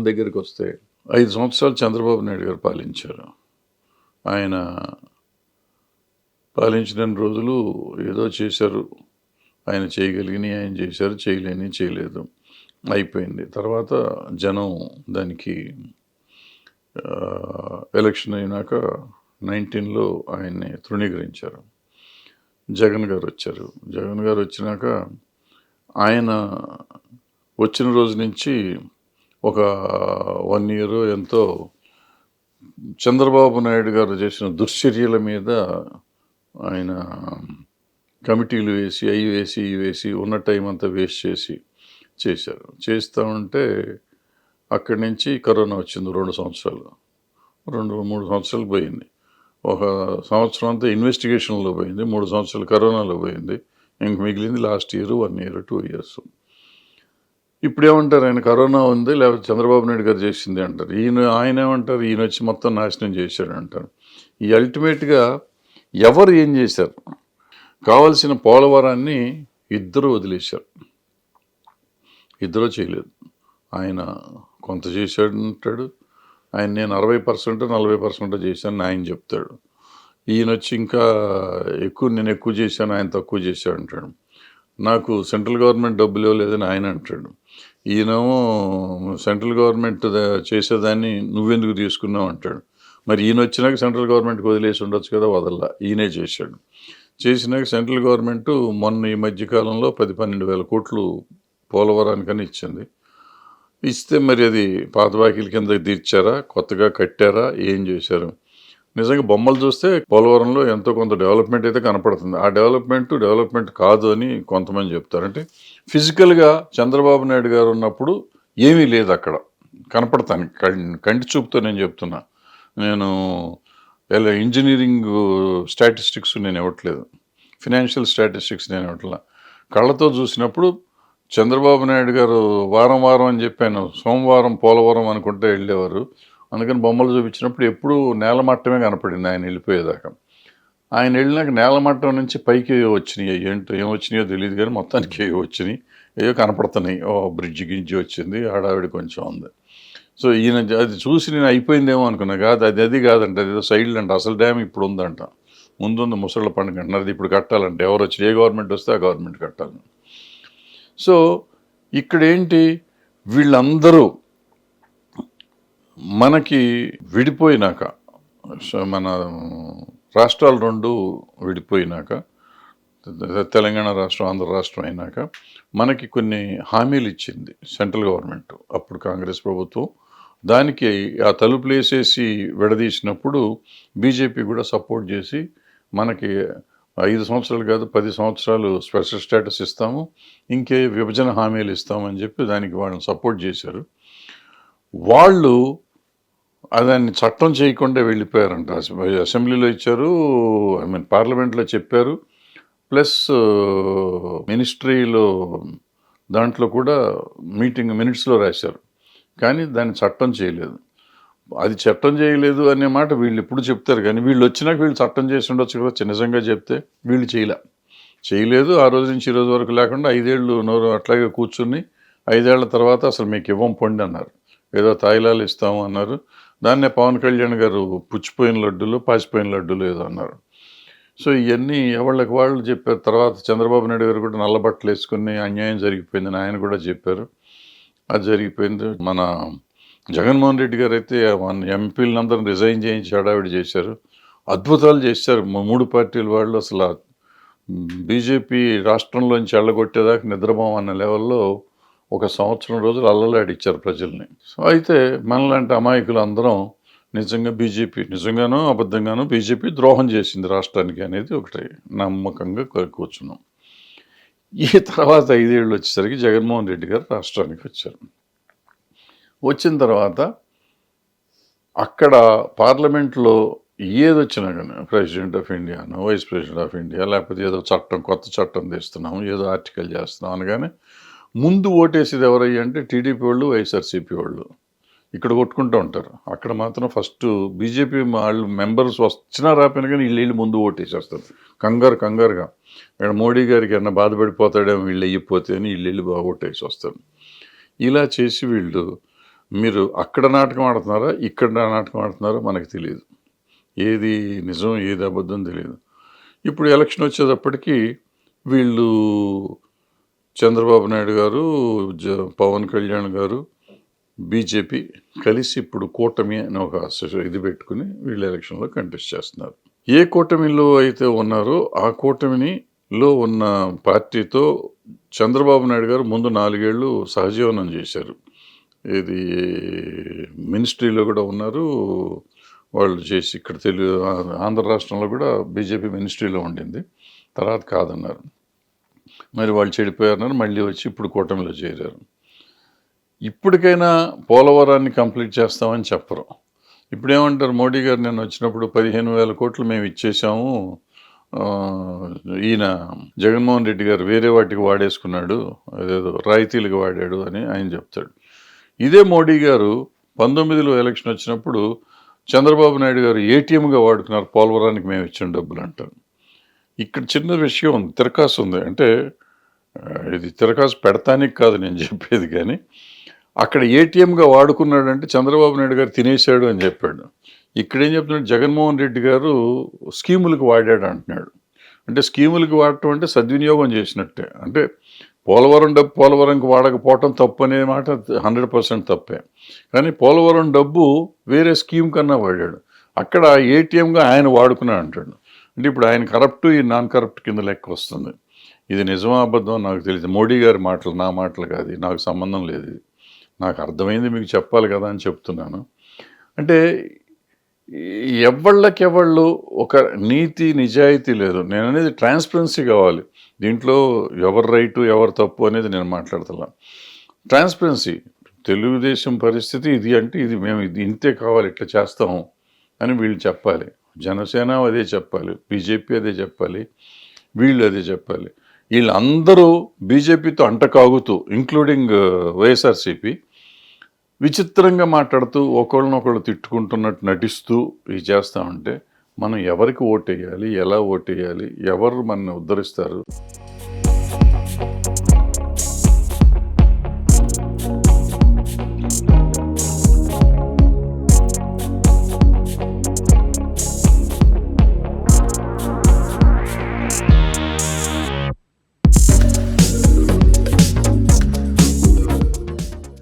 మన దగ్గరికి వస్తే ఐదు సంవత్సరాలు చంద్రబాబు నాయుడు గారు పాలించారు. ఆయన పాలించిన రోజులు ఏదో చేశారు. ఆయన చేయగలిగినవి ఆయన చేశారు చేయలేని చేయలేదు. అయిపోయింది. తర్వాత జనం దానికి ఎలక్షన్ అయినాక నైన్టీన్లో ఆయన్ని తృణీకరించారు. జగన్ గారు వచ్చారు. జగన్ గారు వచ్చినాక ఆయన వచ్చిన రోజు నుంచి ఒక వన్ ఇయర్ ఎంతో చంద్రబాబు నాయుడు గారు చేసిన దుశ్చర్యల మీద ఆయన కమిటీలు వేసి అవి వేసి ఇవి వేసి ఉన్న టైం అంతా వేస్ట్ చేసి చేశారు. చేస్తూ ఉంటే అక్కడి నుంచి కరోనా వచ్చింది రెండు సంవత్సరాలు. రెండు మూడు సంవత్సరాలు పోయింది. ఒక సంవత్సరం అంతా ఇన్వెస్టిగేషన్లో పోయింది. మూడు సంవత్సరాలు కరోనాలో పోయింది. ఇంక మిగిలింది last year one year two years ఇప్పుడు ఏమంటారు? ఆయన కరోనా ఉంది లేకపోతే చంద్రబాబు నాయుడు గారు చేసింది అంటారు. ఈయన ఆయన ఏమంటారు? ఈయన వచ్చి మొత్తం నాశనం చేశాడు అంటారు. ఈ అల్టిమేట్గా ఎవరు ఏం చేశారు? కావలసిన పోలవరాన్ని ఇద్దరు వదిలేశారు. ఇద్దరు చేయలేదు. ఆయన కొంత చేశాడు అంటాడు. ఆయన నేను అరవై పర్సెంట్ నలభై పర్సెంట్ చేశాను ఆయన చెప్తాడు. ఈయన వచ్చి ఇంకా ఎక్కువ నేను ఎక్కువ చేశాను ఆయన తక్కువ చేశాడు అంటాడు. నాకు సెంట్రల్ గవర్నమెంట్ డబ్బులు ఇవ్వలేదని ఆయన అంటాడు. ఈయనేమో సెంట్రల్ గవర్నమెంట్ చేసేదాన్ని నువ్వెందుకు తీసుకున్నావు అంటాడు. మరి ఈయన వచ్చినాక సెంట్రల్ గవర్నమెంట్కి వదిలేసి ఉండొచ్చు కదా వదల్లా. ఈయనే చేశాడు. చేసినాక సెంట్రల్ గవర్నమెంట్ మొన్న ఈ మధ్యకాలంలో పది పన్నెండు వేల కోట్లు పోలవరానికని ఇచ్చింది. ఇస్తే మరి అది పాత బాకీల కింద తీర్చారా కొత్తగా కట్టారా ఏం చేశారు? నిజంగా బొమ్మలు చూస్తే పోలవరంలో ఎంతో కొంత డెవలప్మెంట్ అయితే కనపడుతుంది. ఆ డెవలప్మెంట్ డెవలప్మెంట్ కాదు అని కొంతమంది చెప్తారు. అంటే ఫిజికల్గా చంద్రబాబు నాయుడు గారు ఉన్నప్పుడు ఏమీ లేదు అక్కడ. కనపడతాను. కంటి చూపుతో నేను చెప్తున్నా. నేను ఎలా ఇంజనీరింగ్ స్టాటిస్టిక్స్ నేను ఇవ్వట్లేదు. ఫినాన్షియల్ స్టాటిస్టిక్స్ నేను ఇవ్వట్లా. కళ్ళతో చూసినప్పుడు చంద్రబాబు నాయుడు గారు వారం వారం అని చెప్పాను. సోమవారం పోలవరం అనుకుంటే వెళ్ళేవారు. అందుకని బొమ్మలు చూపించినప్పుడు ఎప్పుడూ నేల మట్టమే కనపడింది ఆయన వెళ్ళిపోయేదాకా. ఆయన వెళ్ళినాక నేల మట్టం నుంచి పైకి వచ్చినాయి ఏంటో ఏం వచ్చినాయో తెలియదు కానీ మొత్తానికి ఏవో వచ్చినాయి. ఏవో కనపడుతున్నాయి. ఓ బ్రిడ్జి గింజి వచ్చింది ఆడావిడ కొంచెం ఉంది. సో ఈయన అది చూసి నేను అయిపోయిందేమో అనుకున్నా. కాదు అది అది కాదంట అది ఏదో సైడ్ అంట అసలు డ్యామ్ ఇప్పుడు ఉందంట. ముందుంది ముసళ్ళ పండుగ అంటున్నారు అది ఇప్పుడు కట్టాలంటే. ఎవరు వచ్చి ఏ గవర్నమెంట్ వస్తే ఆ గవర్నమెంట్ కట్టాలి. సో ఇక్కడ ఏంటి వీళ్ళందరూ మనకి విడిపోయినాక సో మన రాష్ట్రాలు రెండు విడిపోయినాక తెలంగాణ రాష్ట్రం ఆంధ్ర రాష్ట్రం అయినాక మనకి కొన్ని హామీలు ఇచ్చింది సెంట్రల్ గవర్నమెంట్. అప్పుడు కాంగ్రెస్ ప్రభుత్వం దానికి ఆ తలుపులు వేసేసి విడదీసినప్పుడు బీజేపీ కూడా సపోర్ట్ చేసి మనకి ఐదు సంవత్సరాలు కాదు పది సంవత్సరాలు స్పెషల్ స్టేటస్ ఇస్తాము ఇంకే విభజన హామీలు ఇస్తామని చెప్పి దానికి వాళ్ళని సపోర్ట్ చేశారు. వాళ్ళు దాన్ని చట్టం చేయకుండా వెళ్ళిపోయారంట. అసెంబ్లీలో ఇచ్చారు ఐ మీన్ పార్లమెంట్లో చెప్పారు. ప్లస్ మినిస్ట్రీలో దాంట్లో కూడా మీటింగ్ మినిట్స్లో రాశారు. కానీ దాన్ని చట్టం చేయలేదు. అది చట్టం చేయలేదు అనే మాట వీళ్ళు ఇప్పుడు చెప్తారు. కానీ వీళ్ళు వచ్చినాక వీళ్ళు చట్టం చేసి ఉండొచ్చు కదా. నిజంగా చెప్తే వీళ్ళు చేయలే. చేయలేదు. ఆ రోజు నుంచి ఈ రోజు వరకు లేకుండా ఐదేళ్ళు నోరు అట్లాగే కూర్చుని ఐదేళ్ళ తర్వాత అసలు మీకు ఇవ్వం పొండి అన్నారు. ఏదో తాయిలాలు ఇస్తాము అన్నారు. దాన్నే పవన్ కళ్యాణ్ గారు పుచ్చిపోయిన లడ్డూలు పాచిపోయిన లడ్డూలు ఏదో అన్నారు. సో ఇవన్నీ ఎవళ్ళకి వాళ్ళు చెప్పారు. తర్వాత చంద్రబాబు నాయుడు గారు కూడా నల్ల బట్టలు వేసుకుని అన్యాయం జరిగిపోయిందని ఆయన కూడా చెప్పారు. అది జరిగిపోయింది. మన జగన్మోహన్ రెడ్డి గారు అయితే మన ఎంపీలందరిని రిజైన్ చేయించి హడావిడి చేశారు. అద్భుతాలు చేశారు. మూడు పార్టీల వాళ్ళు అసలు బీజేపీ రాష్ట్రంలోంచి వెళ్ళగొట్టేదాకా నిద్రపోమన్న లెవెల్లో ఒక సంవత్సరం రోజులు అల్లలాడిచ్చారు ప్రజల్ని. సో అయితే మనలాంటి అమాయకులు అందరం నిజంగా బీజేపీ నిజంగానో అబద్ధంగానో బీజేపీ ద్రోహం చేసింది రాష్ట్రానికి అనేది ఒకటి నమ్మకంగా కూ- ఈ తర్వాత ఐదేళ్ళు వచ్చేసరికి జగన్మోహన్ రెడ్డి గారు రాష్ట్రానికి వచ్చారు. వచ్చిన తర్వాత అక్కడ పార్లమెంట్లో ఏది వచ్చినా కానీ ప్రెసిడెంట్ ఆఫ్ ఇండియాను వైస్ ప్రెసిడెంట్ ఆఫ్ ఇండియా లేకపోతే ఏదో చట్టం కొత్త చట్టం తెస్తున్నాము ఏదో ఆర్టికల్ చేస్తున్నాం అనగానే ముందు ఓటేసేది ఎవరయ్యా అంటే టీడీపీ వాళ్ళు వైఎస్ఆర్సీపీ వాళ్ళు. ఇక్కడ కొట్టుకుంటూ ఉంటారు. అక్కడ మాత్రం ఫస్ట్ బీజేపీ వాళ్ళు మెంబర్స్ వచ్చినా రాపోయినా కానీ వీళ్ళు వీళ్ళు ముందు ఓటేసేస్తారు. కంగారు కంగారుగా. ఇక్కడ మోడీ గారికి ఏమన్నా బాధపడిపోతాడేమో వీళ్ళు వెయ్యిపోతే అని వీళ్ళు వెళ్ళి బాగా ఓటేసి వస్తారు. ఇలా చేసి వీళ్ళు మీరు అక్కడ నాటకం ఆడుతున్నారా ఇక్కడ నాటకం ఆడుతున్నారా మనకు తెలియదు. ఏది నిజం ఏది అబద్ధం తెలియదు. ఇప్పుడు ఎలక్షన్ వచ్చేటప్పటికి వీళ్ళు చంద్రబాబు నాయుడు గారు జ- పవన్ కళ్యాణ్ గారు బీజేపీ కలిసి ఇప్పుడు కూటమి అని ఒక ఇది పెట్టుకుని వీళ్ళు ఎలక్షన్లో కంటెస్ట్ చేస్తున్నారు. ఏ కూటమిలో అయితే ఉన్నారో ఆ కూటమిని లో ఉన్న పార్టీతో చంద్రబాబు నాయుడు గారు ముందు నాలుగేళ్ళు సహజీవనం చేశారు. ఇది మినిస్ట్రీలో కూడా ఉన్నారు. వాళ్ళు చేసి ఇక్కడ తెలుగు ఆంధ్ర రాష్ట్రంలో కూడా బీజేపీ మినిస్ట్రీలో ఉండింది. తర్వాత కాదన్నారు. మరి వాళ్ళు చెడిపోయారన్నారు మళ్ళీ వచ్చి ఇప్పుడు కూటమిలో చేరారు. ఇప్పటికైనా పోలవరాన్ని కంప్లీట్ చేస్తామని చెప్పరు. ఇప్పుడు ఏమంటారు మోడీ గారు నేను వచ్చినప్పుడు పదిహేను వేల కోట్లు మేము ఇచ్చేసాము ఈయన జగన్మోహన్ రెడ్డి గారు వేరే వాటికి వాడేసుకున్నాడు అదేదో రాయితీలకు వాడాడు అని ఆయన చెప్తాడు. ఇదే మోడీ గారు పంతొమ్మిదిలో ఎలక్షన్ వచ్చినప్పుడు చంద్రబాబు నాయుడు గారు ఏటీఎంగా వాడుకున్నారు పోలవరానికి మేము ఇచ్చిన డబ్బులు అంటారు. ఇక్కడ చిన్న విషయం ఉంది తిరకాసు ఉంది. అంటే ఇది తిరకాసు పెడతానికి కాదు నేను చెప్పేది కానీ అక్కడ ఏటీఎంగా వాడుకున్నాడంటే చంద్రబాబు నాయుడు గారు తినేశాడు అని చెప్పాడు. ఇక్కడ ఏం చెప్తున్నాడు? జగన్మోహన్ రెడ్డి గారు స్కీములకు వాడాడు అంటున్నాడు. అంటే స్కీములకు వాడటం అంటే సద్వినియోగం చేసినట్టే. అంటే పోలవరం డబ్బు పోలవరంకి వాడకపోవటం తప్పు అనే మాట హండ్రెడ్ పర్సెంట్ తప్పే. కానీ పోలవరం డబ్బు వేరే స్కీమ్ కన్నా వాడాడు. అక్కడ ఏటీఎంగా ఆయన వాడుకున్నాడు అంటాడు అంటే ఇప్పుడు ఆయన కరప్ట్ ఈ నాన్ కరప్ట్ కింద లెక్క వస్తుంది. ఇది నిజమా అబద్ధం నాకు తెలియదు మోడీ గారి మాటలు నా మాటలు కాదు. నాకు సంబంధం లేదు ఇది. నాకు అర్థమైంది మీకు చెప్పాలి కదా అని చెప్తున్నాను. అంటే ఎవళ్ళకెవళ్ళు ఒక నీతి నిజాయితీ లేదు. నేను అనేది ట్రాన్స్పరెన్సీ కావాలి. దీంట్లో ఎవరు రైటు ఎవరు తప్పు అనేది నేను మాట్లాడతలా. ట్రాన్స్పరెన్సీ తెలుగుదేశం పరిస్థితి ఇది అంటే ఇది మేము ఇది ఇంతే కావాలి ఇట్లా చేస్తాము అని వీళ్ళు చెప్పాలి. జనసేన అదే చెప్పాలి బీజేపీ అదే చెప్పాలి వీళ్ళు అదే చెప్పాలి. వీళ్ళందరూ బీజేపీతో అంటకాగుతూ ఇంక్లూడింగ్ uh, వైఎస్ఆర్సీపీ విచిత్రంగా మాట్లాడుతూ ఒకళ్ళనొకళ్ళు తిట్టుకుంటున్నట్టు నటిస్తూ ఇది చేస్తా ఉంటే మనం ఎవరికి ఓటేయాలి ఎలా ఓటేయాలి ఎవరు మనల్ని ఉద్ధరిస్తారు?